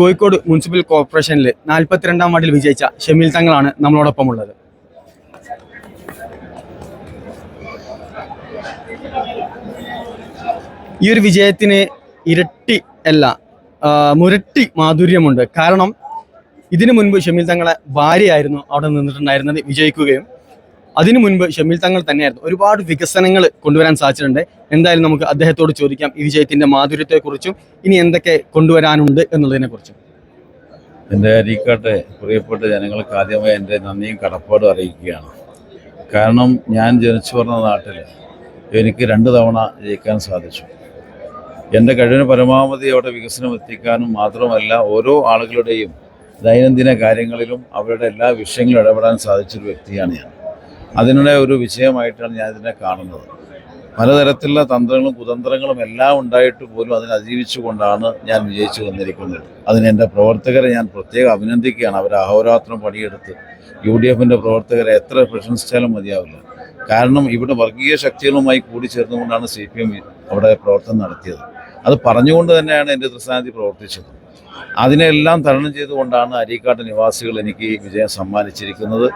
Kozhikode municipal കോർപ്പറേഷനിൽ നാൽപ്പത്തിരണ്ടാം വാർഡിൽ വിജയിച്ച ഷമീൽ തങ്ങളാണ് നമ്മളോടൊപ്പം ഉള്ളത് ഈ ഒരു വിജയത്തിന് ഇരട്ടി അല്ല മുരട്ടി മാധുര്യമുണ്ട്. കാരണം ഇതിനു മുൻപ് ഷമീൽ തങ്ങളെ ഭാര്യയായിരുന്നു അവിടെ നിന്നിട്ടുണ്ടായിരുന്നത് വിജയിക്കുകയും അതിനു മുൻപ് ഷമീൽ തങ്ങൾ തന്നെയായിരുന്നു ഒരുപാട് വികസനങ്ങൾ കൊണ്ടുവരാൻ സാധിച്ചിട്ടുണ്ട്. എന്തായാലും നമുക്ക് അദ്ദേഹത്തോട് ചോദിക്കാം ഈ വിജയത്തിന്റെ മാധുര്യത്തെക്കുറിച്ചും ഇനി എന്തൊക്കെ കൊണ്ടുവരാനുണ്ട് എന്നുള്ളതിനെ കുറിച്ചും എന്റെ അരിക്കാട്ടെ പ്രിയപ്പെട്ട ജനങ്ങൾക്ക് ആദ്യമായി എന്റെ നന്ദിയും കടപ്പാടും അറിയിക്കുകയാണ്. കാരണം ഞാൻ ജനിച്ചു പറഞ്ഞ നാട്ടിൽ എനിക്ക് രണ്ട് തവണ ജയിക്കാൻ സാധിച്ചു. എന്റെ കഴിവിന് പരമാവധി അവിടെ വികസനം എത്തിക്കാനും മാത്രമല്ല ഓരോ ആളുകളുടെയും ദൈനംദിന കാര്യങ്ങളിലും അവരുടെ എല്ലാ വിഷയങ്ങളും ഇടപെടാൻ സാധിച്ചൊരു വ്യക്തിയാണ് ഞാൻ. അതിനുള്ള ഒരു വിഷയമായിട്ടാണ് ഞാൻ ഇതിനെ കാണുന്നത്. പലതരത്തിലുള്ള തന്ത്രങ്ങളും കുതന്ത്രങ്ങളും എല്ലാം ഉണ്ടായിട്ട് പോലും അതിനെ അതിജീവിച്ചുകൊണ്ടാണ് ഞാൻ വിജയിച്ചു വന്നിരിക്കുന്നത്. അതിന് എന്റെ പ്രവർത്തകരെ ഞാൻ പ്രത്യേകം അഭിനന്ദിക്കുകയാണ്. അവർ അഹോരാത്രം പണിയെടുത്ത് യു ഡി എഫിന്റെ പ്രവർത്തകരെ എത്ര പ്രശംസിച്ചാലും മതിയാവില്ല. കാരണം ഇവിടെ വർഗീയ ശക്തികളുമായി കൂടിച്ചേർന്നുകൊണ്ടാണ് സി പി എം അവിടെ പ്രവർത്തനം നടത്തിയത്. അത് പറഞ്ഞുകൊണ്ട് തന്നെയാണ് എന്റെ ദൃസ്ഥാനത്തിൽ പ്രവർത്തിച്ചത്. അതിനെല്ലാം തരണം ചെയ്തുകൊണ്ടാണ് അരീക്കാട്ട് നിവാസികൾ എനിക്ക് വിജയം സമ്മാനിച്ചിരിക്കുന്നത്.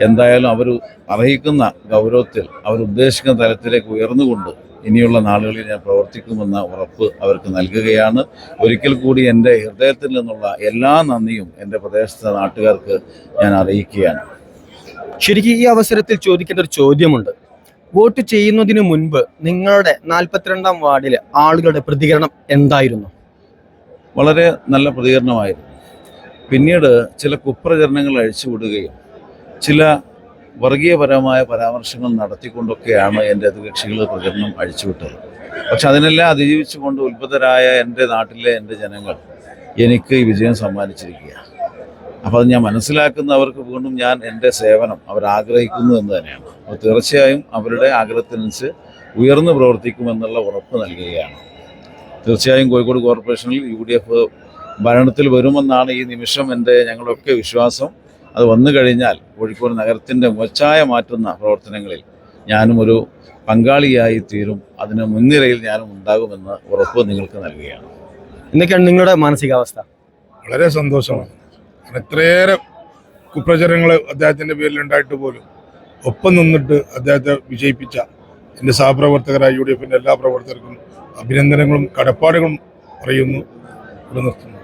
എന്തായാലും അവർ അർഹിക്കുന്ന ഗൗരവത്തിൽ അവർ ഉദ്ദേശിക്കുന്ന തലത്തിലേക്ക് ഉയർന്നുകൊണ്ട് ഇനിയുള്ള നാളുകളിൽ ഞാൻ പ്രവർത്തിക്കുമെന്ന ഉറപ്പ് അവർക്ക് നൽകുകയാണ്. ഒരിക്കൽ കൂടി എന്റെ ഹൃദയത്തിൽ നിന്നുള്ള എല്ലാ നന്ദിയും എന്റെ പ്രദേശത്തെ നാട്ടുകാർക്ക് ഞാൻ അറിയിക്കുകയാണ്. ശരിക്കും ഈ അവസരത്തിൽ ചോദിക്കേണ്ട ഒരു ചോദ്യമുണ്ട്. വോട്ട് ചെയ്യുന്നതിന് മുൻപ് നിങ്ങളുടെ നാൽപ്പത്തിരണ്ടാം വാർഡിലെ ആളുകളുടെ പ്രതികരണം എന്തായിരുന്നു? വളരെ നല്ല പ്രതികരണമായിരുന്നു. പിന്നീട് ചില കുപ്രചരണങ്ങൾ അഴിച്ചുവിടുകയും ചില വർഗീയപരമായ പരാമർശങ്ങൾ നടത്തിക്കൊണ്ടൊക്കെയാണ് എന്റെ എതിർകക്ഷികൾ പ്രചരണം അഴിച്ചുവിട്ടത്. പക്ഷെ അതിനെല്ലാം അതിജീവിച്ചുകൊണ്ട് ഉത്ഭുതരായ എന്റെ നാട്ടിലെ എന്റെ ജനങ്ങൾ എനിക്ക് ഈ വിജയം സമ്മാനിച്ചിരിക്കുകയാണ്. അപ്പോൾ അത് ഞാൻ മനസ്സിലാക്കുന്നവർക്ക് വീണ്ടും ഞാൻ എന്റെ സേവനം അവരാഗ്രഹിക്കുന്നു എന്ന് തന്നെയാണ്. അപ്പോൾ തീർച്ചയായും അവരുടെ ആഗ്രഹത്തിനനുസരിച്ച് ഉയർന്നു പ്രവർത്തിക്കുമെന്നുള്ള ഉറപ്പ് നൽകുകയാണ്. തീർച്ചയായും കോഴിക്കോട് കോർപ്പറേഷനിൽ യു ഡി എഫ് ഭരണത്തിൽ വരുമെന്നാണ് ഈ നിമിഷം എന്റെ ഞങ്ങളൊക്കെ വിശ്വാസം. അത് വന്നു കഴിഞ്ഞാൽ കോഴിക്കോട് നഗരത്തിന്റെ മുച്ചായ മാറ്റുന്ന പ്രവർത്തനങ്ങളിൽ ഞാനും ഒരു പങ്കാളിയായി തീരും. അതിന് മുൻനിരയിൽ ഞാനും ഉണ്ടാകുമെന്ന് ഉറപ്പ് നിങ്ങൾക്ക് നൽകുകയാണ്. എന്തൊക്കെയാണ് നിങ്ങളുടെ മാനസികാവസ്ഥ? വളരെ സന്തോഷമാണ്. എത്രയേറെ ഇത്രയേറെ കുപ്രചരങ്ങൾ അദ്ദേഹത്തിന്റെ പേരിൽ ഉണ്ടായിട്ട് പോലും ഒപ്പം നിന്നിട്ട് അദ്ദേഹത്തെ വിജയിപ്പിച്ച എന്റെ സഹപ്രവർത്തകരായ യു ഡി എഫിന്റെ എല്ലാ പ്രവർത്തകർക്കും അഭിനന്ദനങ്ങളും കടപ്പാടുകളും പറയുന്നു ഇവിടെ നിർത്തുന്നു.